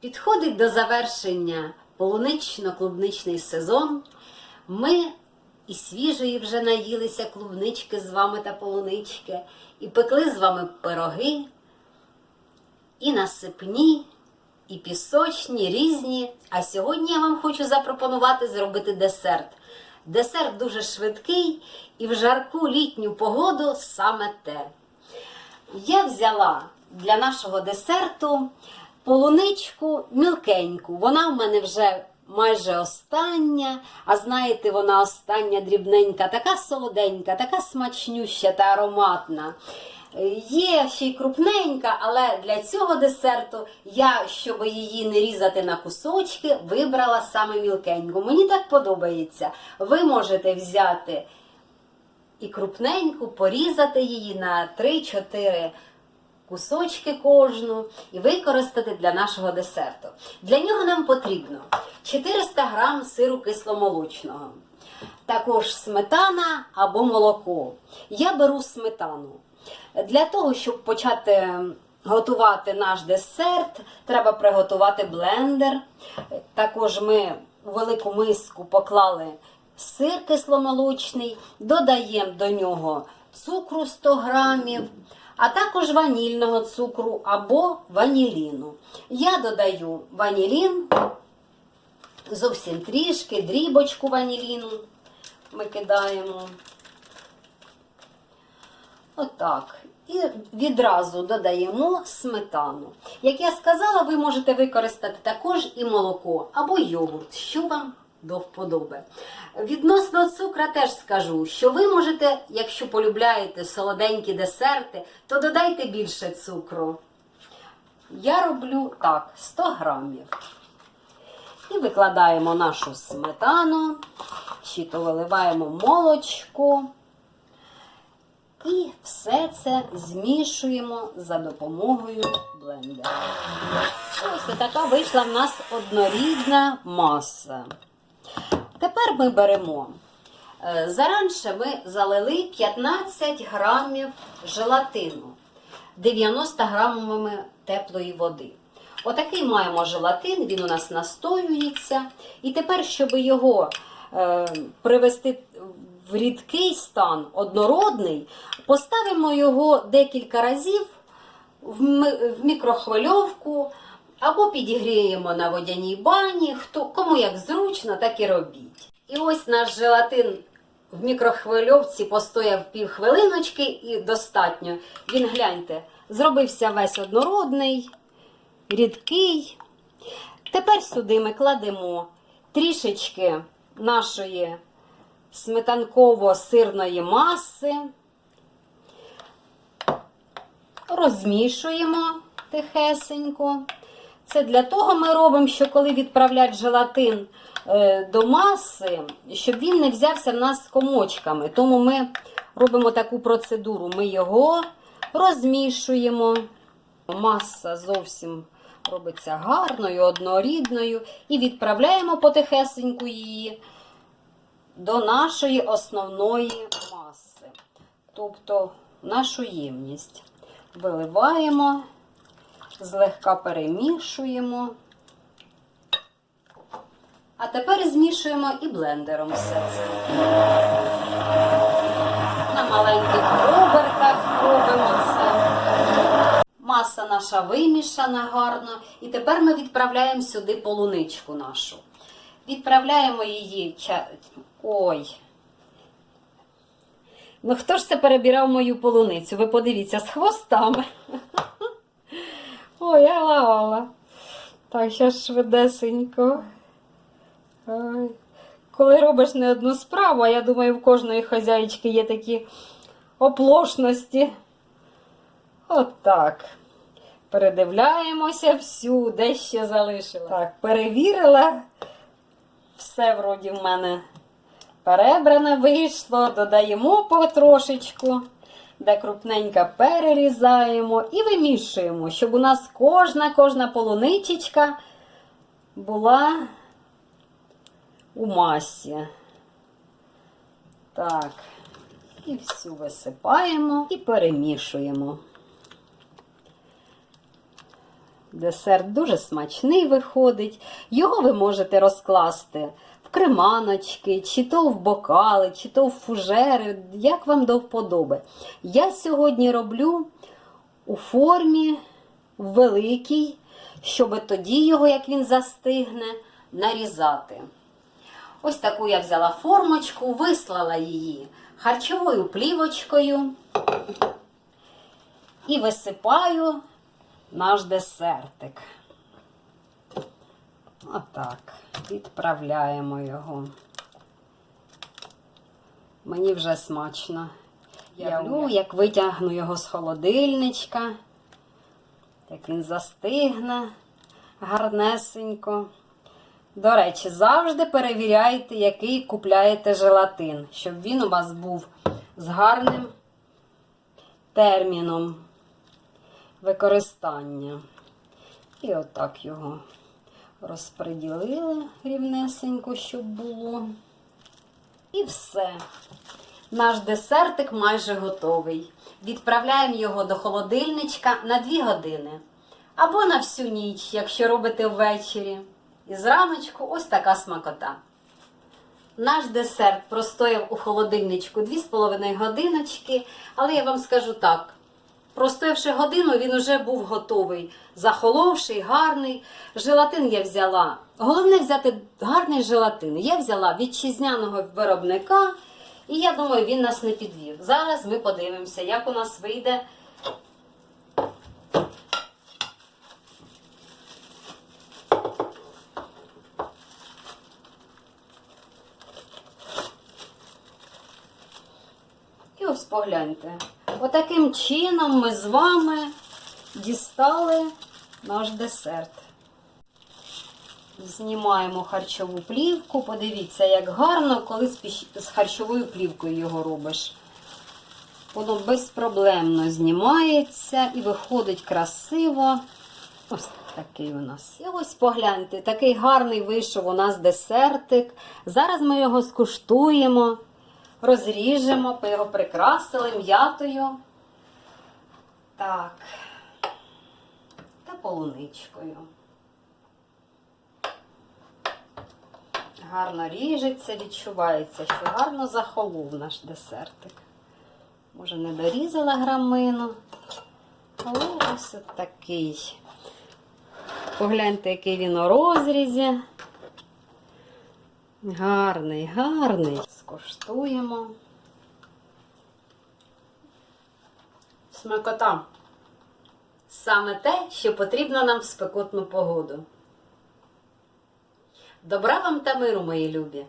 Підходить до завершення полунично-клубничний сезон. Ми і свіжої вже наїлися клубнички з вами та полунички, і пекли з вами пироги, і насипні, і пісочні, різні. А сьогодні я вам хочу запропонувати зробити десерт. Десерт дуже швидкий і в жарку літню погоду саме те. Я взяла для нашого десерту полуничку мілкеньку. Вона в мене вже майже остання. А знаєте, вона остання дрібненька, така солоденька, така смачнюща та ароматна. Є ще й крупненька, але для цього десерту я, щоб її не різати на кусочки, вибрала саме мілкеньку. Мені так подобається. Ви можете взяти і крупненьку, порізати її на 3-4 кусочки кожну і використати для нашого десерту. Для нього нам потрібно 400 грам сиру кисломолочного, також сметана або молоко. Я беру сметану. Для того, щоб почати готувати наш десерт, треба приготувати блендер. Також ми у велику миску поклали сир кисломолочний, додаємо до нього цукру 100 грамів, а також ванільного цукру або ваніліну. Я додаю ванілін, зовсім трішки, дрібочку ваніліну ми кидаємо. Отак. І відразу додаємо сметану. Як я сказала, ви можете використати також і молоко або йогурт, що вам до вподоби. Відносно цукра теж скажу, що ви можете, якщо полюбляєте солоденькі десерти, то додайте більше цукру. Я роблю так, 100 грамів. І викладаємо нашу сметану, чи то виливаємо молочко. І все це змішуємо за допомогою блендера. Ось така вийшла в нас однорідна маса. Тепер ми беремо. е, Заранше ми залили 15 грамів желатину 90 грамами теплої води. Отакий маємо желатин, він у нас настоюється. І тепер, щоб його е, привести в рідкий стан, однородний, поставимо його декілька разів в в мікрохвильовку або підігріємо на водяній бані. Хто, кому як зручно, так і робіть. І ось наш желатин в мікрохвильовці постояв півхвилиночки і достатньо. Він, гляньте, зробився весь однородний, рідкий. Тепер сюди ми кладемо трішечки нашої сметанково-сирної маси. Розмішуємо тихесенько. Це для того ми робимо, що коли відправлять желатин е, до маси, щоб він не взявся в нас комочками. Тому ми робимо таку процедуру. Ми його розмішуємо. Маса зовсім робиться гарною, однорідною. І відправляємо потихесеньку її до нашої основної маси. Тобто нашу ємність. Виливаємо, злегка перемішуємо. А тепер змішуємо і блендером все це. На маленьких оберках робимо це. Маса наша вимішана гарно. І тепер ми відправляємо сюди полуничку нашу. Відправляємо її. Ой. Ну хто ж це перебирав мою полуницю? Ви подивіться, з хвостами. Ой, ала-ала. Так, зараз швидесенько. Коли робиш не одну справу, а я думаю, в кожної хазяїчки є такі оплошності. От так. Передивляємося всю, де ще залишила. Так, перевірила. Все вроді в мене перебране вийшло. Додаємо потрошечку, де крупненько перерізаємо і вимішуємо, щоб у нас кожна кожна полуничечка була у масі. Так, і всю висипаємо і перемішуємо. Десерт дуже смачний виходить. Його ви можете розкласти в креманочки, чи то в бокали, чи то в фужери, як вам до вподоби. Я сьогодні роблю у формі великій, щоб тоді його, як він застигне, нарізати. Ось таку я взяла формочку, вислала її харчовою плівочкою і висипаю наш десертик. Отак. Відправляємо його. Мені вже смачно. Я люблю, як витягну його з холодильничка, як він застигне гарнесенько. До речі, завжди перевіряйте, який купляєте желатин, щоб він у вас був з гарним терміном використання. І отак його розподілили рівнесенько, щоб було. І все. Наш десертик майже готовий. Відправляємо його до холодильничка на 2 години. Або на всю ніч, якщо робите ввечері. І зраночку ось така смакота. Наш десерт простояв у холодильничку 2,5 годиночки, але я вам скажу так: простоявши годину, він уже був готовий, захоловший, гарний. Желатин я взяла. Головне взяти гарний желатин. Я взяла вітчизняного виробника, і я думаю, він нас не підвів. Зараз ми подивимося, як у нас вийде. І ось погляньте. Отаким чином ми з вами дістали наш десерт. Знімаємо харчову плівку. Подивіться, як гарно, коли з харчовою плівкою його робиш. Воно безпроблемно знімається і виходить красиво. Ось такий у нас. І ось погляньте, такий гарний вийшов у нас десертик. Зараз ми його скуштуємо, розріжемо, його прикрасили м'ятою. Так. Та полуничкою. Гарно ріжеться, відчувається, що гарно захолов наш десертик. Може, не дорізала грамину, але ось такий. Погляньте, який він у розрізі. Гарний, гарний. Скоштуємо. Смакота. Саме те, що потрібно нам в спекотну погоду. Добра вам та миру, мої любі!